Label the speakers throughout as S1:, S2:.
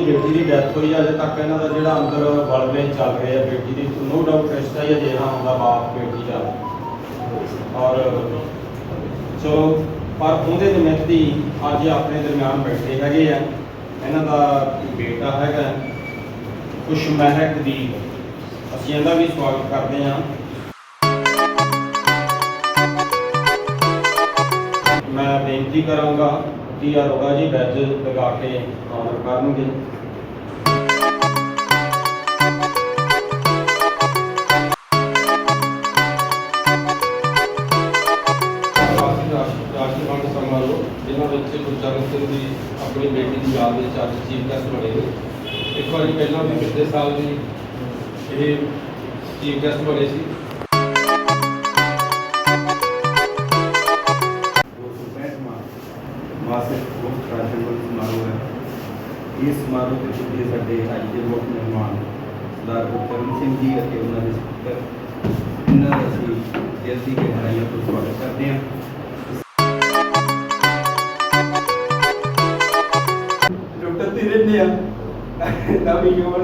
S1: Death ਹੋਈ ਅਜੇ ਤੱਕ ਇਹਨਾਂ ਦਾ ਜਿਹੜਾ ਅੰਦਰ ਬਲਵੇ ਚੱਲ ਰਹੇ ਆ, ਬੇਟੀ ਦੀ ਨੋ ਡਾਊਟ ਰਿਸ਼ਤਾ ਹੀ ਅਜੇ ਹਾਂ ਹੁੰਦਾ ਬਾਪ ਬੇਟੀ ਦਾ। ਔਰ ਚਲੋ ਪਰ ਉਹਦੇ ਨਿਮਿਤ ਹੀ ਅੱਜ ਆਪਣੇ ਦਰਮਿਆਨ ਬੈਠੇ ਹੈਗੇ ਆ। ਇਹਨਾਂ ਦਾ ਬੇਟਾ ਹੈਗਾ ਖੁਸ਼ ਮਹਿਕ ਦੀ ਅਸੀਂ ਇਹਦਾ ਵੀ ਸਵਾਗਤ ਕਰਦੇ ਹਾਂ। ਮੈਂ ਬੇਨਤੀ ਕਰਾਂਗਾ ਕਿ ਅਰੋੜਾ ਜੀ ਬੈਜ ਲਗਾ ਕੇ ਆਨਰ ਕਰਨਗੇ?
S2: ਜਿਨ੍ਹਾਂ ਵਿੱਚ ਗੁਰਚਰਨ ਸਿੰਘ ਦੀ ਆਪਣੀ ਬੇਟੀ ਦੀ ਯਾਦ ਵਿੱਚ ਅੱਜ ਚੀਫ ਗੈਸਟ ਬਣੇ ਨੇ। ਇੱਕ ਵਾਰੀ ਪਹਿਲਾਂ ਵੀ ਪਿਛਲੇ ਸਾਲ ਵੀ ਇਹ ਚੀਫ ਗੈਸਟ ਬਣੇ ਸੀ।
S1: ਮਾਸਿਕ ਮੁਕਤ ਰਾਸ਼ਨ ਵੰਡ ਸਮਾਰੋਹ ਹੈ। ਇਸ ਸਮਾਰੋਹ ਦੇ ਵਿੱਚ ਸਾਡੇ ਅੱਜ ਦੇ ਮੁੱਖ ਮਹਿਮਾਨ ਸਰਦਾਰ ਗੁਰਚਰਨ ਸਿੰਘ ਜੀ ਅਤੇ ਉਹਨਾਂ ਦੇ ਸਪੀਕਰ ਇਹਨਾਂ ਦਾ ਅਸੀਂ ਦਿਲ ਦੀ ਗਹਿਰਾਈਆਂ ਤੋਂ ਸਵਾਗਤ ਕਰਦੇ ਹਾਂ।
S3: ਲੁੱਟਦੀ ਰਹਿੰਦੇ ਆ। ਨਵੀਂ ਯੋਗ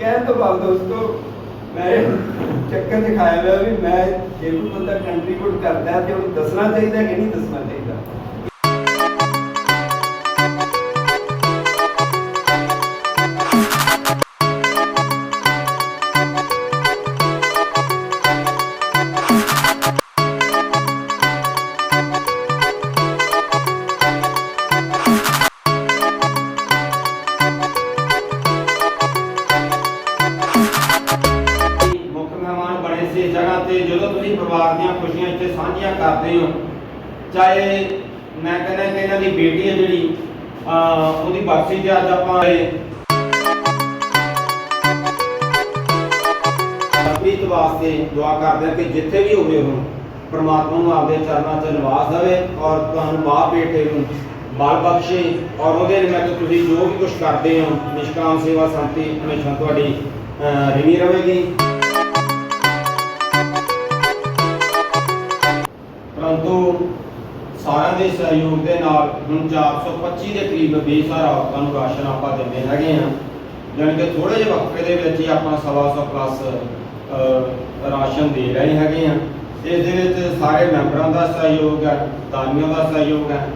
S3: ਕਹਿਣ ਤੋਂ ਬਾਅਦ ਦੋਸਤੋ, ਮੈਂ ਚੱਕਰ ਦਿਖਾਇਆ ਹੋਇਆ ਵੀ ਮੈਂ ਜੇ ਕੋਈ ਬੰਦਾ ਕੰਟਰੀਬਿਊਟ ਕਰਦਾ ਹੈ ਤੇ ਉਹਨੂੰ ਦੱਸਣਾ ਚਾਹੀਦਾ ਕਿ ਨਹੀਂ ਦੱਸਣਾ ਚਾਹੀਦਾ।
S1: ਜਗ੍ਹਾ ਤੇ ਜਦੋਂ ਤੁਸੀਂ ਪਰਿਵਾਰ ਦੀਆਂ ਖੁਸ਼ੀਆਂ ਇੱਥੇ ਸਾਂਝੀਆਂ ਕਰਦੇ ਹੋ, ਚਾਹੇ ਮੈਂ ਕਹਿੰਦਾ ਕਿ ਇਹਨਾਂ ਦੀ ਬੇਟੀ ਹੈ ਜਿਹੜੀ, ਅਹ ਉਹਦੀ ਬਰਸੀ ਤੇ ਅੱਜ ਆਪਾਂ ਇਹ ਪ੍ਰੀਤ ਵਾਸਤੇ ਦੁਆ ਕਰਦੇ ਹਾਂ ਕਿ ਜਿੱਥੇ ਵੀ ਹੋਵੇ ਉਹ ਪ੍ਰਮਾਤਮਾ ਨੂੰ ਆਪਦੇ ਚਰਨਾਂ 'ਚ ਨਿਵਾਸ ਦੇਵੇ ਔਰ ਤੁਹਾਨੂੰ ਬਾਪ ਬੇਟੇ ਨੂੰ ਬਾਲ ਬਖਸ਼ੇ ਔਰ ਉਹਦੇ ਨਿਮਿਤ ਤੁਸੀਂ ਜੋ ਵੀ ਕੁਝ ਕਰਦੇ ਹੋ, ਨਿਸ਼ਕਾਮ ਸੇਵਾ ਸੰਤੀ ਹਮੇਸ਼ਾ ਤੁਹਾਡੀ ਰਿਣੀ ਰਹੇਗੀ। ਸਾਰਿਆਂ ਦੇ ਸਹਿਯੋਗ ਦੇ ਨਾਲ ਹੁਣ 425 ਦੇ ਕਰੀਬ ਬੇਸਹਾਰਾ ਔਰਤਾਂ ਨੂੰ ਰਾਸ਼ਨ ਆਪਾਂ ਦਿੰਦੇ ਹੈਗੇ ਆ ਜਾਣੀ ਕਿ ਥੋੜੇ ਜਿਹੇ ਵਕਫੇ ਦੇ ਵਿੱਚ ਹੀ ਆਪਾਂ ਸਵਾ ਸੌ ਪਲੱਸ ਰਾਸ਼ਨ ਦੇ ਰਹੇ ਹੈਗੇ ਆ ਇਸ ਦੇ ਵਿੱਚ ਸਾਰੇ ਮੈਂਬਰਾਂ ਦਾ ਸਹਿਯੋਗ ਹੈ, ਦਾਨੀਆਂ ਦਾ ਸਹਿਯੋਗ ਹੈ